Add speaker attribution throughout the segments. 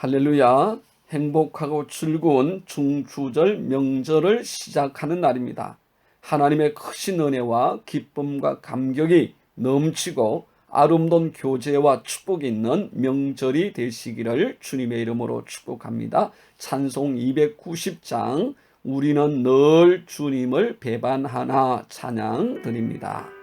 Speaker 1: 할렐루야. 행복하고 즐거운 중추절 명절을 시작하는 날입니다. 하나님의 크신 은혜와 기쁨과 감격이 넘치고 아름다운 교제와 축복이 있는 명절이 되시기를 주님의 이름으로 축복합니다. 찬송 290장 우리는 늘 주님을 배반하나 찬양 드립니다.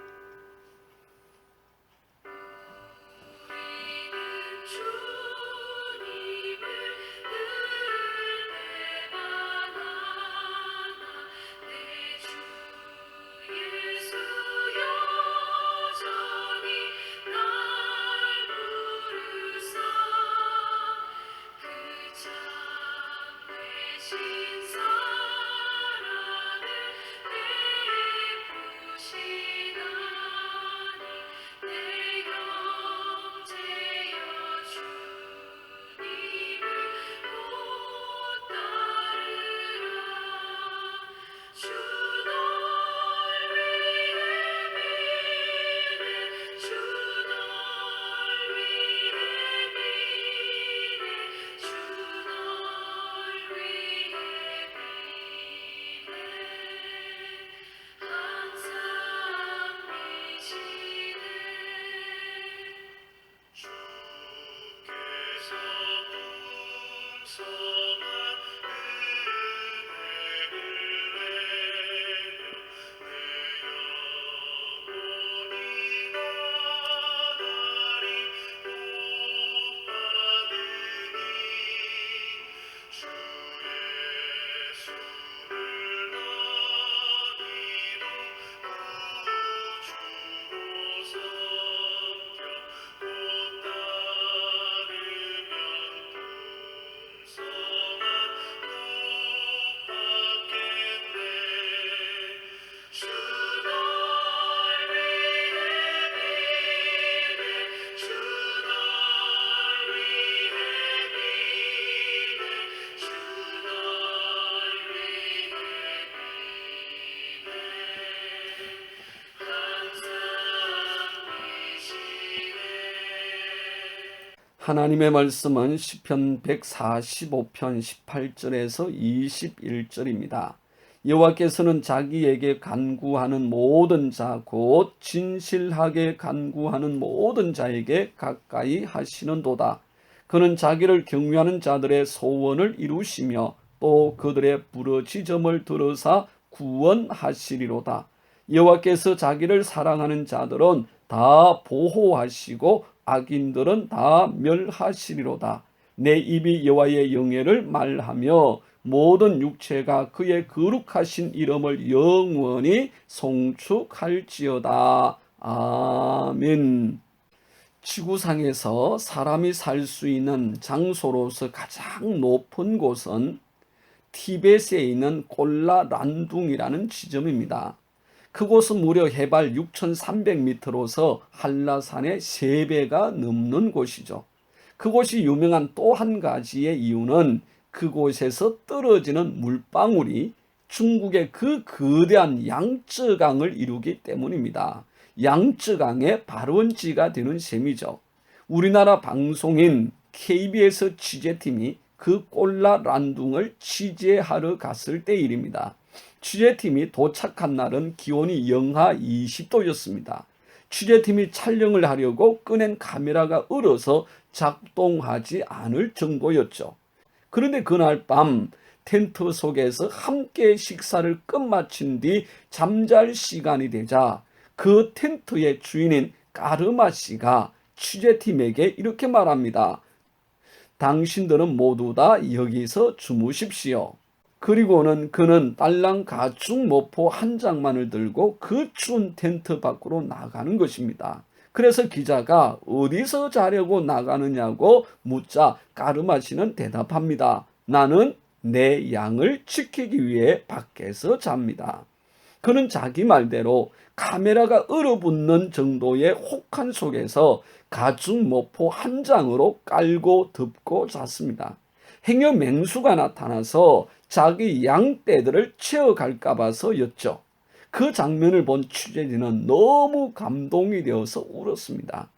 Speaker 1: 하나님의 말씀은 시편 145편 18절에서 21절입니다. 여호와께서는 자기에게 간구하는 모든 자 곧 진실하게 간구하는 모든 자에게 가까이 하시는도다. 그는 자기를 경외하는 자들의 소원을 이루시며 또 그들의 부르짖음을 들으사 구원하시리로다. 여호와께서 자기를 사랑하는 자들은 다 보호하시고 악인들은 다 멸하시리로다. 내 입이 여호와의 영예를 말하며 모든 육체가 그의 거룩하신 이름을 영원히 송축할지어다. 아멘. 지구상에서 사람이 살 수 있는 장소로서 가장 높은 곳은 티벳에 있는 꼴라 란둥이라는 지점입니다. 그곳은 무려 해발 6,300m로서 한라산의 3배가 넘는 곳이죠. 그곳이 유명한 또 한 가지의 이유는 그곳에서 떨어지는 물방울이 중국의 그 거대한 양쯔강을 이루기 때문입니다. 양쯔강의 발원지가 되는 셈이죠. 우리나라 방송인 KBS 취재팀이 그 꼴라 란둥을 취재하러 갔을 때 일입니다. 취재팀이 도착한 날은 기온이 영하 20도였습니다. 취재팀이 촬영을 하려고 꺼낸 카메라가 얼어서 작동하지 않을 정도였죠. 그런데 그날 밤 텐트 속에서 함께 식사를 끝마친 뒤 잠잘 시간이 되자 그 텐트의 주인인 까르마 씨가 취재팀에게 이렇게 말합니다. 당신들은 모두 다 여기서 주무십시오. 그리고는 그는 딸랑 가죽 모포 한 장만을 들고 그 추운 텐트 밖으로 나가는 것입니다. 그래서 기자가 어디서 자려고 나가느냐고 묻자 까르마 씨는 대답합니다. 나는 내 양을 지키기 위해 밖에서 잡니다. 그는 자기 말대로 카메라가 얼어붙는 정도의 혹한 속에서 가죽 모포 한 장으로 깔고 덮고 잤습니다. 행여 맹수가 나타나서 자기 양떼들을 채워갈까 봐서 였죠. 그 장면을 본 취재진은 너무 감동이 되어서 울었습니다.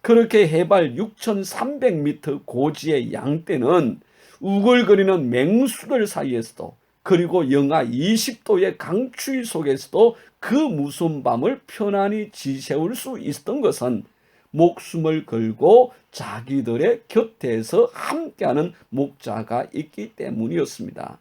Speaker 1: 그렇게 해발 6,300m 고지의 양떼는 우글거리는 맹수들 사이에서도 그리고 영하 20도의 강추위 속에서도 그 무서운 밤을 편안히 지새울 수 있었던 것은 목숨을 걸고 자기들의 곁에서 함께하는 목자가 있기 때문이었습니다.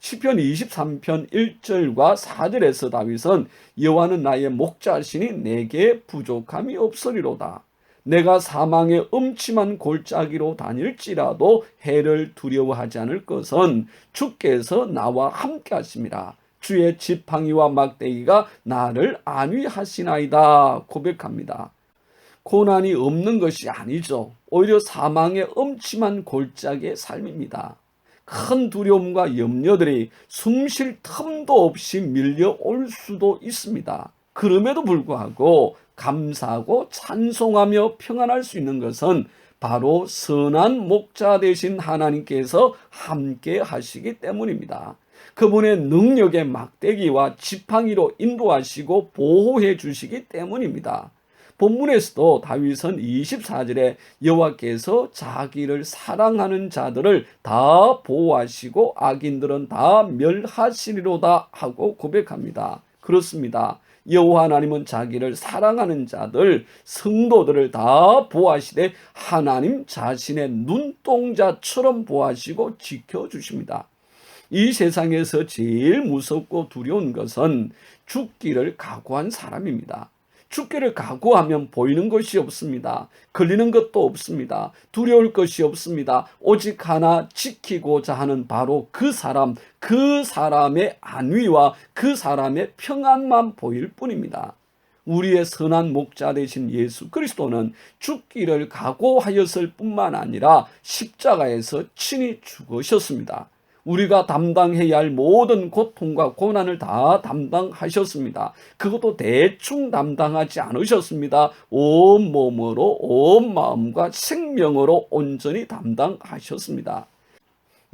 Speaker 1: 시편 23편 1절과 4절에서 다윗은 여호와는 나의 목자시니 내게 부족함이 없으리로다. 내가 사망의 음침한 골짜기로 다닐지라도 해를 두려워하지 않을 것은 주께서 나와 함께 하심이라. 주의 지팡이와 막대기가 나를 안위하시나이다 고백합니다. 고난이 없는 것이 아니죠. 오히려 사망의 음침한 골짜기의 삶입니다. 큰 두려움과 염려들이 숨 쉴 틈도 없이 밀려올 수도 있습니다. 그럼에도 불구하고 감사하고 찬송하며 평안할 수 있는 것은 바로 선한 목자 되신 하나님께서 함께 하시기 때문입니다. 그분의 능력의 막대기와 지팡이로 인도하시고 보호해 주시기 때문입니다. 본문에서도 다윗은 24절에 여호와께서 자기를 사랑하는 자들을 다 보호하시고 악인들은 다 멸하시리로다 하고 고백합니다. 그렇습니다. 여호와 하나님은 자기를 사랑하는 자들 성도들을 다 보호하시되 하나님 자신의 눈동자처럼 보호하시고 지켜 주십니다. 이 세상에서 제일 무섭고 두려운 것은 죽기를 각오한 사람입니다. 죽기를 각오하면 보이는 것이 없습니다. 걸리는 것도 없습니다. 두려울 것이 없습니다. 오직 하나 지키고자 하는 바로 그 사람, 그 사람의 안위와 그 사람의 평안만 보일 뿐입니다. 우리의 선한 목자 되신 예수 그리스도는 죽기를 각오하였을 뿐만 아니라 십자가에서 친히 죽으셨습니다. 우리가 담당해야 할 모든 고통과 고난을 다 담당하셨습니다. 그것도 대충 담당하지 않으셨습니다. 온 몸으로, 온 마음과 생명으로 온전히 담당하셨습니다.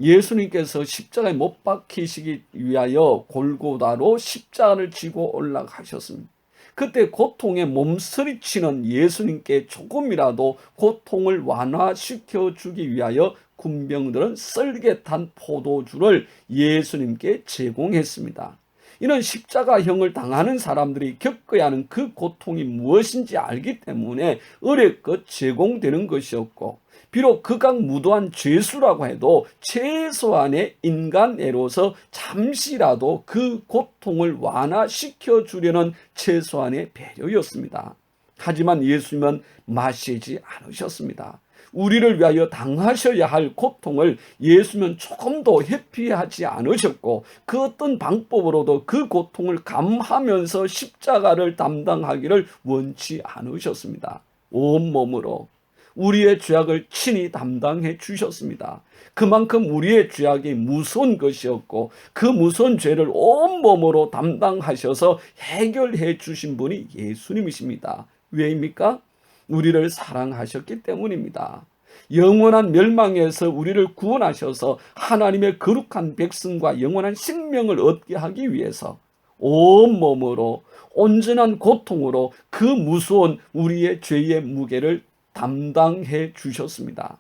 Speaker 1: 예수님께서 십자가에 못 박히시기 위하여 골고다로 십자가를 지고 올라가셨습니다. 그때 고통에 몸서리치는 예수님께 조금이라도 고통을 완화시켜 주기 위하여 군병들은 썰게 탄 포도주를 예수님께 제공했습니다. 이는 십자가형을 당하는 사람들이 겪어야 하는 그 고통이 무엇인지 알기 때문에 어렵것 제공되는 것이었고 비록 극악 무도한 죄수라고 해도 최소한의 인간애로서 잠시라도 그 고통을 완화시켜 주려는 최소한의 배려였습니다. 하지만 예수님은 마시지 않으셨습니다. 우리를 위하여 당하셔야 할 고통을 예수님은 조금도 회피하지 않으셨고 그 어떤 방법으로도 그 고통을 감하면서 십자가를 담당하기를 원치 않으셨습니다. 온 몸으로 우리의 죄악을 친히 담당해 주셨습니다. 그만큼 우리의 죄악이 무서운 것이었고 그 무서운 죄를 온몸으로 담당하셔서 해결해 주신 분이 예수님이십니다. 왜입니까? 우리를 사랑하셨기 때문입니다. 영원한 멸망에서 우리를 구원하셔서 하나님의 거룩한 백성과 영원한 생명을 얻게 하기 위해서 온몸으로 온전한 고통으로 그 무서운 우리의 죄의 무게를 담당해 주셨습니다.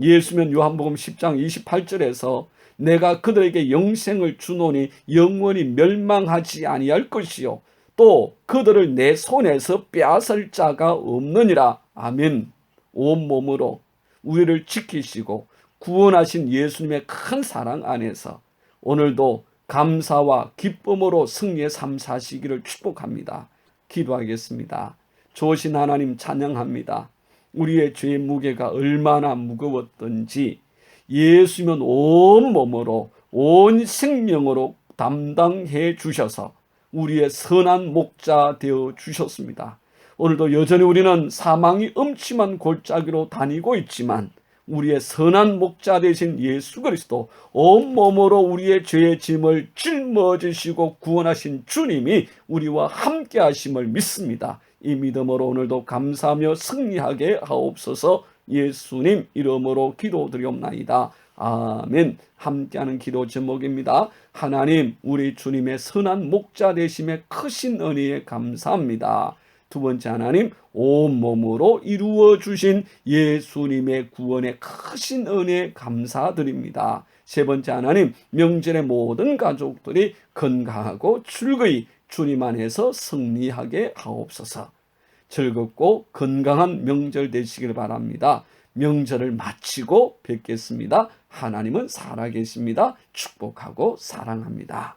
Speaker 1: 예수면 요한복음 10장 28절에서 내가 그들에게 영생을 주노니 영원히 멸망하지 아니할 것이요 또 그들을 내 손에서 빼앗을 자가 없느니라. 아멘. 온 몸으로 우리를 지키시고 구원하신 예수님의 큰 사랑 안에서 오늘도 감사와 기쁨으로 승리의 삶 사시기를 축복합니다. 기도하겠습니다. 조신 하나님 찬양합니다. 우리의 죄의 무게가 얼마나 무거웠던지 예수면 온 몸으로 온 생명으로 담당해 주셔서 우리의 선한 목자 되어 주셨습니다. 오늘도 여전히 우리는 사망이 음침한 골짜기로 다니고 있지만 우리의 선한 목자 되신 예수 그리스도 온몸으로 우리의 죄의 짐을 짊어지시고 구원하신 주님이 우리와 함께 하심을 믿습니다. 이 믿음으로 오늘도 감사하며 승리하게 하옵소서 예수님 이름으로 기도드리옵나이다. 아멘. 함께하는 기도 제목입니다. 하나님, 우리 주님의 선한 목자 되심에 크신 은혜에 감사합니다. 두 번째 하나님 온 몸으로 이루어 주신 예수님의 구원의 크신 은혜 감사드립니다. 세 번째 하나님 명절의 모든 가족들이 건강하고 즐거이 주님 안에서 승리하게 하옵소서. 즐겁고 건강한 명절 되시길 바랍니다. 명절을 마치고 뵙겠습니다. 하나님은 살아계십니다. 축복하고 사랑합니다.